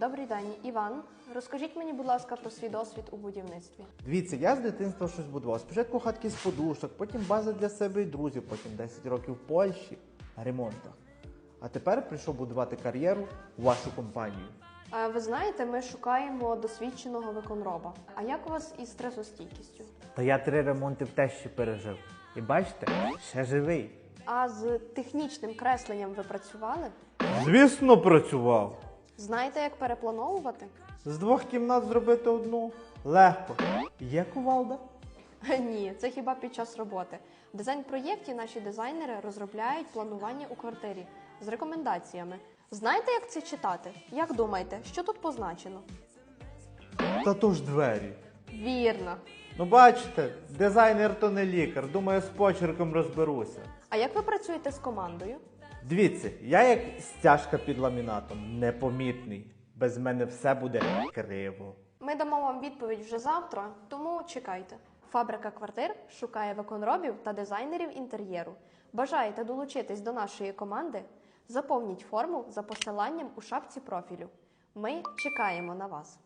Добрий день, Іван. Розкажіть мені, будь ласка, про свій досвід у будівництві. Дивіться, я з дитинства щось будував. Спочатку хатки з подушок, потім бази для себе і друзів, потім 10 років в Польщі ремонтах. А тепер прийшов будувати кар'єру у вашу компанію. А ви знаєте, ми шукаємо досвідченого виконроба. А як у вас із стресостійкістю? Та я три ремонти в тещі пережив. І бачите, ще живий. А з технічним кресленням ви працювали? Звісно, працював. Знаєте, як переплановувати? З двох кімнат зробити одну легко. Є кувалда? Ні, це хіба під час роботи. В дизайн-проєкті наші дизайнери розробляють планування у квартирі з рекомендаціями. Знаєте, як це читати? Як думаєте, що тут позначено? Та то ж двері. Вірно. Ну бачите, дизайнер то не лікар. Думаю, з почерком розберуся. А як ви працюєте з командою? Дивіться, я як стяжка під ламінатом, непомітний. Без мене все буде криво. Ми дамо вам відповідь вже завтра, тому чекайте. Фабрика квартир шукає виконробів та дизайнерів інтер'єру. Бажаєте долучитись до нашої команди? Заповніть форму за посиланням у шапці профілю. Ми чекаємо на вас.